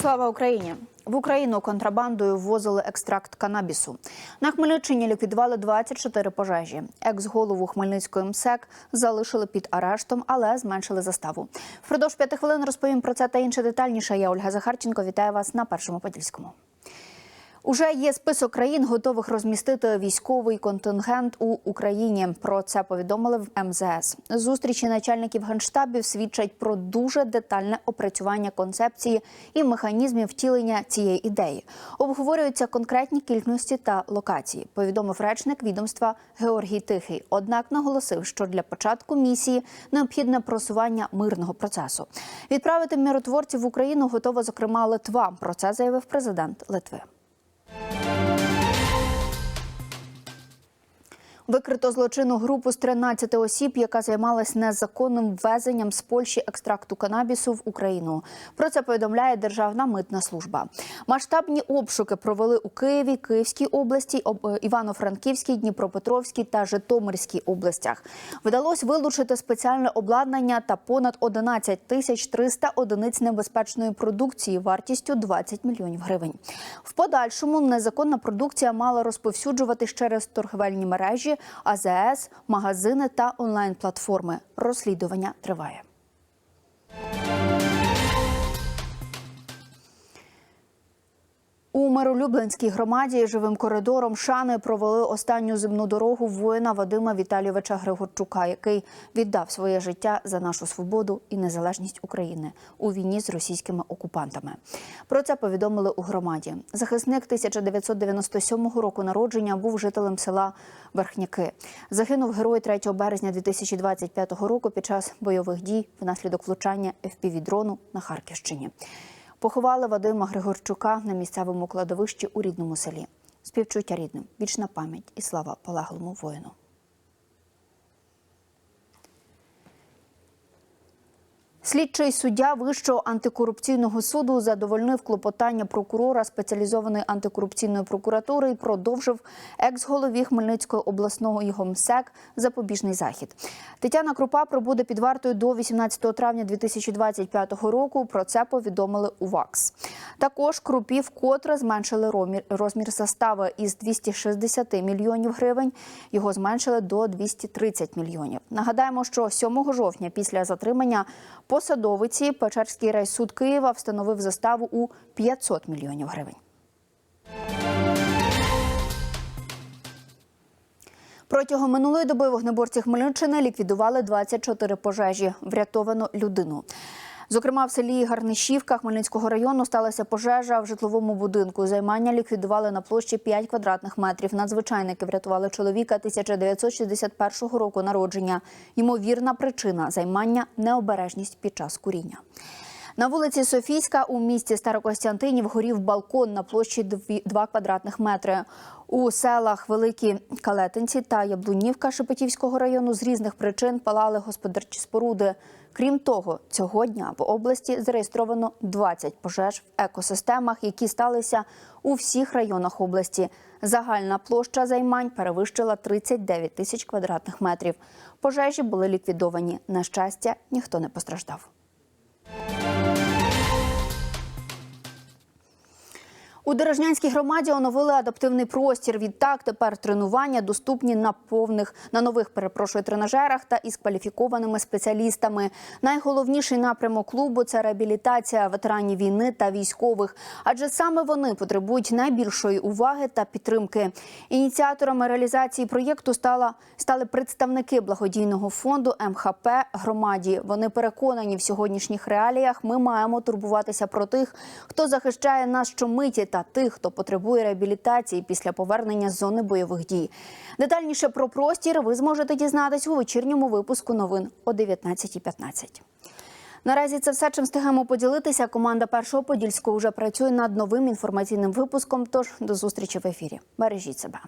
Слава Україні! В Україну контрабандою ввозили екстракт канабісу. На Хмельниччині ліквідували 24 пожежі. Екс-голову Хмельницької МСЕК залишили під арештом, але зменшили заставу. Впродовж п'яти хвилин розповім про це та інше детальніше. Я Ольга Захарченко. Вітаю вас на першому подільському. Уже є список країн, готових розмістити військовий контингент у Україні. Про це повідомили в МЗС. Зустрічі начальників генштабів свідчать про дуже детальне опрацювання концепції і механізмів втілення цієї ідеї. Обговорюються конкретні кількості та локації. Повідомив речник відомства Георгій Тихий. Однак наголосив, що для початку місії необхідне просування мирного процесу. Відправити миротворців в Україну готова зокрема Литва. Про це заявив президент Литви. Викрито злочинну групу з 13 осіб, яка займалась незаконним ввезенням з Польщі екстракту канабісу в Україну. Про це повідомляє Державна митна служба. Масштабні обшуки провели у Києві, Київській області, об- Івано-Франківській, Дніпропетровській та Житомирській областях. Вдалося вилучити спеціальне обладнання та понад 11 тисяч 300 одиниць небезпечної продукції вартістю 20 мільйонів гривень. В подальшому незаконна продукція мала розповсюджуватись через торговельні мережі, АЗС, магазини та онлайн-платформи. Розслідування триває. У Миролюбленській громаді живим коридором шани провели останню земну дорогу воїна Вадима Віталійовича Григорчука, який віддав своє життя за нашу свободу і незалежність України у війні з російськими окупантами. Про це повідомили у громаді. Захисник 1997 року народження був жителем села Верхняки. Загинув герой 3 березня 2025 року під час бойових дій внаслідок влучання ФПВ-дрону на Харківщині. Поховали Вадима Григорчука на місцевому кладовищі у рідному селі. Співчуття рідним, вічна пам'ять і слава полеглому воїну. Слідчий суддя Вищого антикорупційного суду задовольнив клопотання прокурора спеціалізованої антикорупційної прокуратури і продовжив екс-голові Хмельницького обласного його МСЕК запобіжний захід. Тетяна Крупа пробуде під вартою до 18 травня 2025 року. Про це повідомили у ВАКС. Також Крупі вкотре зменшили розмір застави із 260 мільйонів гривень. Його зменшили до 230 мільйонів. Нагадаємо, що 7 жовтня після затримання посадовиці Печерський райсуд Києва встановив заставу у 500 мільйонів гривень. Протягом минулої доби вогнеборці Хмельниччини ліквідували 24 пожежі. Врятовано людину. Зокрема, в селі Гарнишівка Хмельницького району сталася пожежа в житловому будинку. Займання ліквідували на площі 5 квадратних метрів. Надзвичайники врятували чоловіка 1961 року народження. Ймовірна причина займання необережність під час куріння. На вулиці Софійська у місті Старокостянтинів горів балкон на площі 2 квадратних метри. У селах Великі Калетинці та Яблунівка Шепетівського району з різних причин палали господарчі споруди. Крім того, цього дня в області зареєстровано 20 пожеж в екосистемах, які сталися у всіх районах області. Загальна площа займань перевищила 39 тисяч квадратних метрів. Пожежі були ліквідовані. На щастя, ніхто не постраждав. У Дорожнянській громаді оновили адаптивний простір. Відтак тепер тренування доступні на повних на нових перепрошую тренажерах та із кваліфікованими спеціалістами. Найголовніший напрямок клубу це реабілітація ветеранів війни та військових, адже саме вони потребують найбільшої уваги та підтримки. Ініціаторами реалізації проєкту стала стали представники благодійного фонду МХП громаді. Вони переконані в сьогоднішніх реаліях. Ми маємо турбуватися про тих, хто захищає нас щомиті, та тих, хто потребує реабілітації після повернення з зони бойових дій. Детальніше про простір ви зможете дізнатись у вечірньому випуску новин о 19.15. Наразі це все, чим встигаємо поділитися. Команда першого подільського вже працює над новим інформаційним випуском. Тож до зустрічі в ефірі. Бережіть себе.